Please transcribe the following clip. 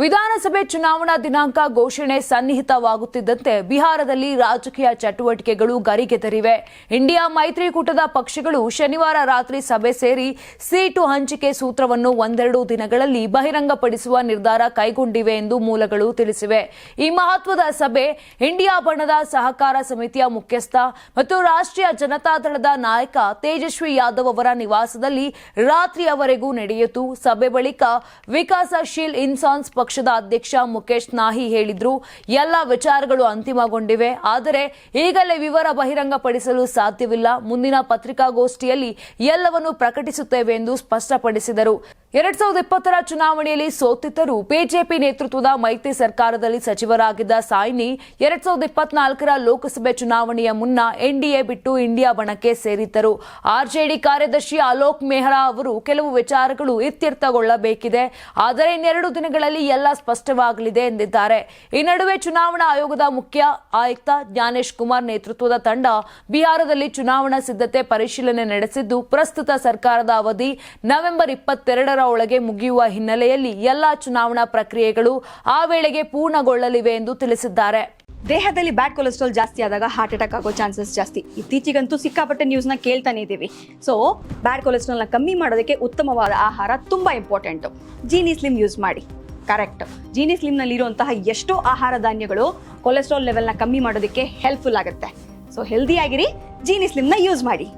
ವಿಧಾನಸಭೆ ಚುನಾವಣಾ ದಿನಾಂಕ ಘೋಷಣೆ ಸನ್ನಿಹಿತವಾಗುತ್ತಿದ್ದಂತೆ ಬಿಹಾರದಲ್ಲಿ ರಾಜಕೀಯ ಚಟುವಟಿಕೆಗಳು ಗರಿಗೆದರಿವೆ ಇಂಡಿಯಾ ಮೈತ್ರಿಕೂಟದ ಪಕ್ಷಗಳು ಶನಿವಾರ ರಾತ್ರಿ ಸಭೆ ಸೇರಿ ಸೀಟು ಹಂಚಿಕೆ ಸೂತ್ರವನ್ನು ಒಂದೆರಡು ದಿನಗಳಲ್ಲಿ ಬಹಿರಂಗಪಡಿಸುವ ನಿರ್ಧಾರ ಕೈಗೊಂಡಿವೆ ಎಂದು ಮೂಲಗಳು ತಿಳಿಸಿವೆ. ಈ ಮಹತ್ವದ ಸಭೆ ಇಂಡಿಯಾ ಬಣದ ಸಹಕಾರ ಸಮಿತಿಯ ಮುಖ್ಯಸ್ಥ ಮತ್ತು ರಾಷ್ಟ್ರೀಯ ಜನತಾದಳದ ನಾಯಕ ತೇಜಸ್ವಿ ಯಾದವ್ ಅವರ ನಿವಾಸದಲ್ಲಿ ರಾತ್ರಿಯವರೆಗೂ ನಡೆಯಿತು. ಸಭೆ ಬಳಿಕ ವಿಕಾಸಶೀಲ್ ಇನ್ಸಾನ್ಸ್ ಪಕ್ಷದ ಅಧ್ಯಕ್ಷ ಮುಖೇಶ್ ನಾಹಿ ಹೇಳಿದ್ರು, ಎಲ್ಲ ವಿಚಾರಗಳು ಅಂತಿಮಗೊಂಡಿವೆ, ಆದರೆ ಈಗಲೇ ವಿವರ ಬಹಿರಂಗಪಡಿಸಲು ಸಾಧ್ಯವಿಲ್ಲ. ಮುಂದಿನ ಪತ್ರಿಕಾಗೋಷ್ಠಿಯಲ್ಲಿ ಎಲ್ಲವನ್ನು ಪ್ರಕಟಿಸುತ್ತೇವೆ ಎಂದು ಸ್ಪಷ್ಟಪಡಿಸಿದರು. ಎರಡ್ ಸಾವಿರದ ಇಪ್ಪತ್ತರ ಚುನಾವಣೆಯಲ್ಲಿ ಸೋತಿದ್ದರೂ ಬಿಜೆಪಿ ನೇತೃತ್ವದ ಮೈತ್ರಿ ಸರ್ಕಾರದಲ್ಲಿ ಸಚಿವರಾಗಿದ್ದ ಸಾಯ್ನಿ ಎರಡ್ ಸಾವಿರದ ಇಪ್ಪತ್ನಾಲ್ಕರ ಲೋಕಸಭೆ ಚುನಾವಣೆಯ ಮುನ್ನ ಎನ್ಡಿಎ ಬಿಟ್ಟು ಇಂಡಿಯಾ ಬಣಕ್ಕೆ ಸೇರಿದ್ದರು. ಆರ್ಜೆಡಿ ಕಾರ್ಯದರ್ಶಿ ಅಲೋಕ್ ಮೆಹ್ರಾ ಅವರು ಕೆಲವು ವಿಚಾರಗಳು ಇತ್ಯರ್ಥಗೊಳ್ಳಬೇಕಿದೆ. ಆದರೆ ಇನ್ನೆರಡು ದಿನಗಳಲ್ಲಿ ಎಲ್ಲ ಸ್ಪಷ್ಟವಾಗಲಿದೆ ಎಂದಿದ್ದಾರೆ. ಈ ನಡುವೆ ಚುನಾವಣಾ ಆಯೋಗದ ಮುಖ್ಯ ಆಯುಕ್ತ ಜ್ಞಾನೇಶ್ ಕುಮಾರ್ ನೇತೃತ್ವದ ತಂಡ ಬಿಹಾರದಲ್ಲಿ ಚುನಾವಣಾ ಸಿದ್ಧತೆ ಪರಿಶೀಲನೆ ನಡೆಸಿದ್ದು, ಪ್ರಸ್ತುತ ಸರ್ಕಾರದ ಅವಧಿ ನವೆಂಬರ್ ಇಪ್ಪತ್ತೆರಡರ ಒಳಗೆ ಮುಗಿಯುವ ಹಿನ್ನೆಲೆಯಲ್ಲಿ ಎಲ್ಲ ಚುನಾವಣಾ ಪ್ರಕ್ರಿಯೆಗಳು ಆ ವೇಳೆಗೆ ಪೂರ್ಣಗೊಳ್ಳಲಿವೆ ಎಂದು ತಿಳಿಸಿದ್ದಾರೆ. ದೇಹದಲ್ಲಿ ಬ್ಯಾಡ್ ಕೊಲೆಸ್ಟ್ರಾಲ್ ಜಾಸ್ತಿ ಆದಾಗ ಹಾರ್ಟ್ ಅಟ್ಯಾಕ್ ಆಗೋ ಚಾನ್ಸಸ್ ಜಾಸ್ತಿ. ಇತ್ತೀಚೆಗಂತೂ ಸಿಕ್ಕಾಪಟ್ಟೆ ನ್ಯೂಸ್ನ ಕೇಳ್ತಾನೆ ಇದ್ದೀವಿ. ಸೊ ಬ್ಯಾಡ್ ಕೊಲೆಸ್ಟ್ರಾಲ್ನ ಕಮ್ಮಿ ಮಾಡೋದಕ್ಕೆ ಉತ್ತಮವಾದ ಆಹಾರ ತುಂಬ ಇಂಪಾರ್ಟೆಂಟು ಜೀನಿ ಸ್ಲಿಮ್ ಯೂಸ್ ಮಾಡಿ. ಕರೆಕ್ಟ್ ಜೀನಿ ಸ್ಲಿಮ್ನಲ್ಲಿರುವಂತಹ ಎಷ್ಟೋ ಆಹಾರ ಧಾನ್ಯಗಳು ಕೊಲೆಸ್ಟ್ರಾಲ್ ಲೆವೆಲ್ನ ಕಮ್ಮಿ ಮಾಡೋದಕ್ಕೆ ಹೆಲ್ಪ್ಫುಲ್ ಆಗುತ್ತೆ. ಸೊ ಹೆಲ್ದಿ ಆಗಿರಿ ಜೀನಿ ಸ್ಲಿಮ್ನ ಯೂಸ್ ಮಾಡಿ.